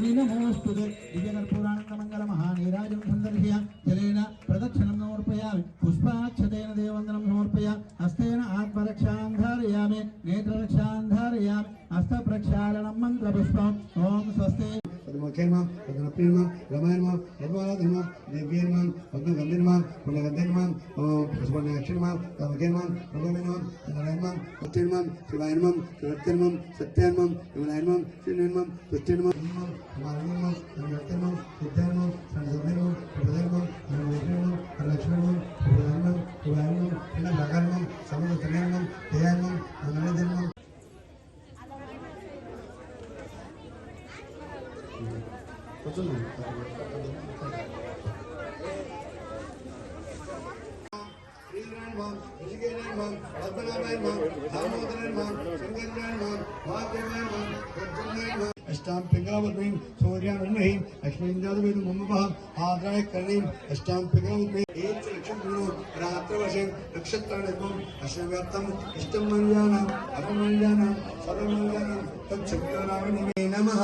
ప్రస్తుతే దివ్యకర్పూరానందమంగళ మహానీరాజం సందర్శయ జలేన ప్రదక్షిణం సమర్పయామి పుష్పాక్షతేన దేవందనం సమర్పయ హస్తేన ఆత్మరక్షాం ధారయామి నేత్రరక్షాం ధారయామి హస్త ప్రక్షాళనం మంత్రపుష్పం ఓం స్వస్తి Vakerman, Vandana Pirman, Ramayarman, Vadmaradharman, Devyarman, Vandana Gandhirman, Vandana Gandhirman, Subhana Akshirman, Vakerman, Ramayarman, Narayanman, Vatirman, Shivayarman, Shivakirman, Satyarman, Vimalayarman, Srinirman, Vatirman, Ramayarman, Ramayarman, Ramayarman, శ్రీరాణ్మాం ఋషికేశాన్మాం పద్మనాభాయన్మాం దామోదరన్మాం శంకరాయన్మాం మహాదేవాయన్మాం ప్రద్యుమ్నాయన్మాం అష్టాం పింగళవద్మీం సూర్యానుమహీం లక్ష్మీంద్రాదువేదు మమ్మపహ ఆద్రాయ కర్ణీం అష్టాం పింగళవద్మీం ఏచ లక్ష్మీం రాత్రవశం నక్షత్రాణిత్వం అశ్వవ్యాప్తం ఇష్టం మల్యానాం అపమల్యానాం సర్వమల్యానాం తచ్చక్రావణిమే నమః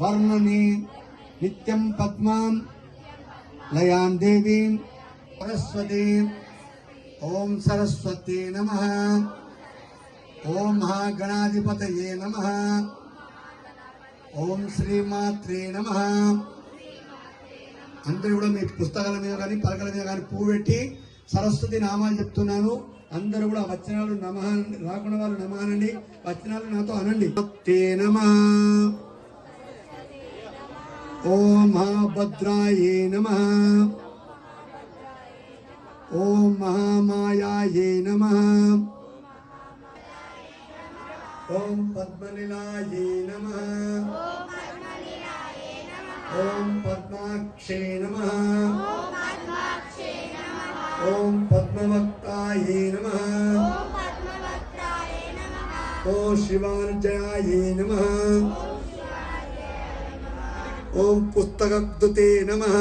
వర్ణని నిత్యం పద్మాం లయాం దేవీం సరస్వతీం ఓం సరస్వతీ నమ ఓం మహాగణాధిపతయే నమ ఓం శ్రీమాత్రే నమ అందరూ కూడా మీ పుస్తకాల మీద కానీ పలకల మీద కానీ పువ్వు పెట్టి సరస్వతి నామాలు చెప్తున్నాను. అందరూ కూడా వచనాలు నమ రాకుండా వాళ్ళు నమ అనండి. వచనాలు నాతో అనండి. నమ. ॐ महाभद्रायै नमः। ॐ महामायायै नमः। ॐ पद्मनिलायै नमः। ॐ पद्माक्षे नमः। ॐ पद्मवक्तायै नमः। ॐ शिवार्जयायै नमः। ओम पुस्तकब्दुते नमः।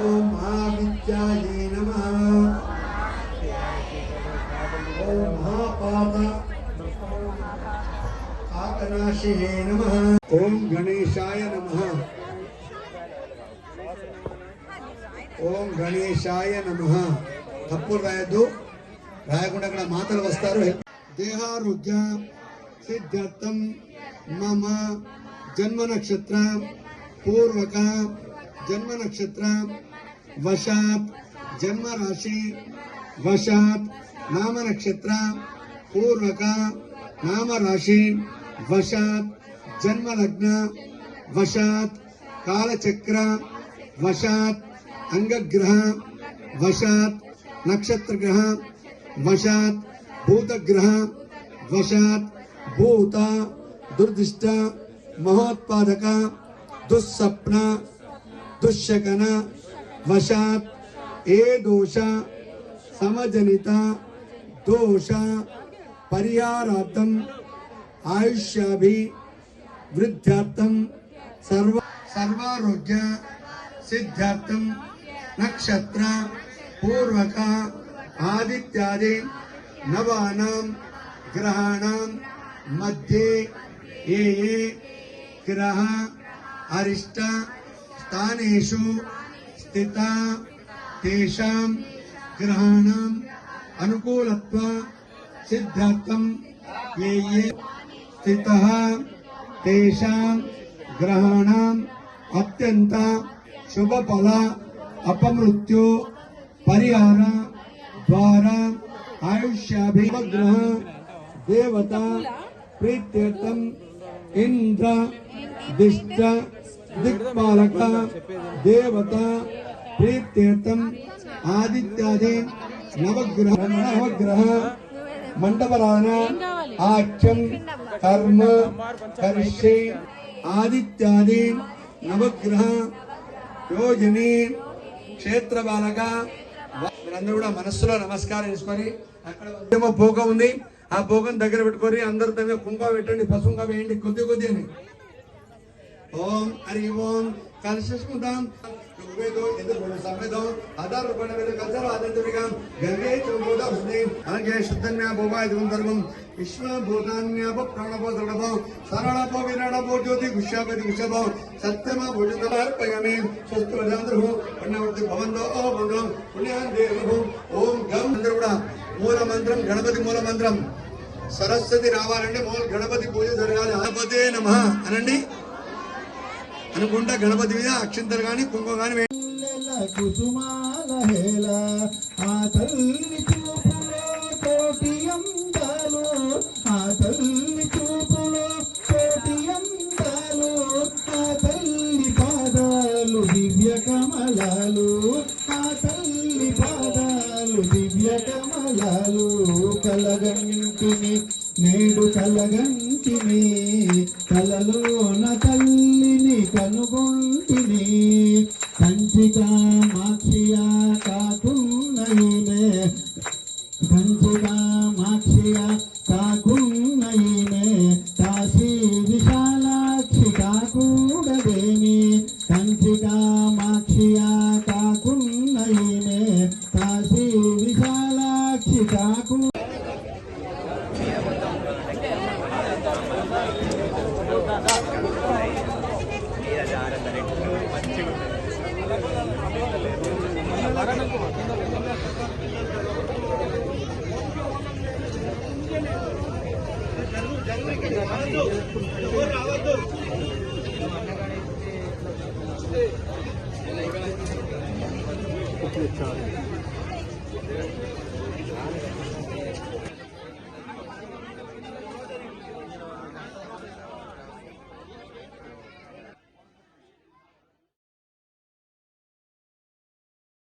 ओम महाविद्याये नमः। ओम महापाद ओम गणेशाय नमः। ओम गणेशाय नमः। తప్పులు రాయద్దు. రాయకుండా అక్కడ మాటలు వస్తారు. దేహారోగ్య సిద్ధార్థం మమ జన్మ నక్షత్ర పూర్వక జన్మ నక్షత్ర వశాత్ జన్మ రాశి వశాత్ నామ నక్షత్ర పూర్వక నామ రాశి వశాత్ జన్మ లగ్న వశాత్ కాలచక్ర వశాత్ అంగగ్రహ వశాత్ नक्षत्र ग्रह वशात भूत ग्रह वशात भूता दुर्दिष्ट महोत्पादक दुस्सप्न दुष्यकन वशात ए दोष समजनिता दोष परिहारार्थम आयुष्याभि वृद्धार्थम सर्व सर्वारोग्य सिद्धार्थम नक्षत्र पूर्वक आदित्यादि नवानां ग्रहा मध्ये ये ये ग्रह, अरिष्ट स्थानेषु स्थित तेषां ग्रहाणाम् अनुकूलत्व सिद्धार्थं ये ये अपमृत्यु పరిహార ద్వారా ఆయుష్యాభిగ్రహ దేవత ప్రీత్యర్థం ఇంద్ర దిష్ట దిక్పాలక దేవత ప్రీత్యర్థం ఆదిత్యాది నవగ్రహ నవగ్రహ మండపరాన ఆఖ్యం కర్మ కరిష్యే ఆదిత్యాది నవగ్రహ యోజని క్షేత్రబాలక మీరందరూ కూడా మనస్సులో నమస్కారం చేసుకొని అక్కడ ఉద్యమ భోగం ఉంది. ఆ భోగం దగ్గర పెట్టుకొని అందరూ తమ కుంభ పెట్టండి పసుంగా వేయండి కొద్ది కొద్ది అని. ఓం హరి ఓం. కలశస్ముదాం అలాగే శుద్ధన్యా భోగాయ ప్రాణభో దృఢభో సరళభో విరాడభో జ్యోతి గుష్యాపతి గుషభో సత్యమ భుజతమార్పయామి స్వస్తి వజాంధ్రభో పుణ్యవర్తి భవంతో ఓ బంధో పుణ్యాన్ దేవభో ఓం గం. అందరూ కూడా మూల మంత్రం గణపతి మూల మంత్రం. సరస్వతి రావాలంటే మూల గణపతి పూజ జరగాలి. గణపతే నమ. అనండి. అనుకుంటా గణపతి మీద అక్షింతలు కానీ కుంకుమ కానీ కుసుమాల హేళ ఆ తల్లి చూపులో కోటి అందాలు ఆ తల్లి చూపులో కోటి అందాలు ఆ తల్లి పాదాలు దివ్య కమలాలు ఆ తల్లి పాదాలు దివ్య కమలాలు కలగంటిని నేడు కలగంటిని కలలోన తల్లిని కనుగొంటిని. కంచిగా మాక్షియా కాకున్నయినే. కంచిగా మాక్షియా కాకున్నయినే. కాశీ విశాలాక్షి కాకూడదేమి? కంచిగా మాక్షియా కాకున్నయినే. కాశీ విశాలాక్షి కాకు चार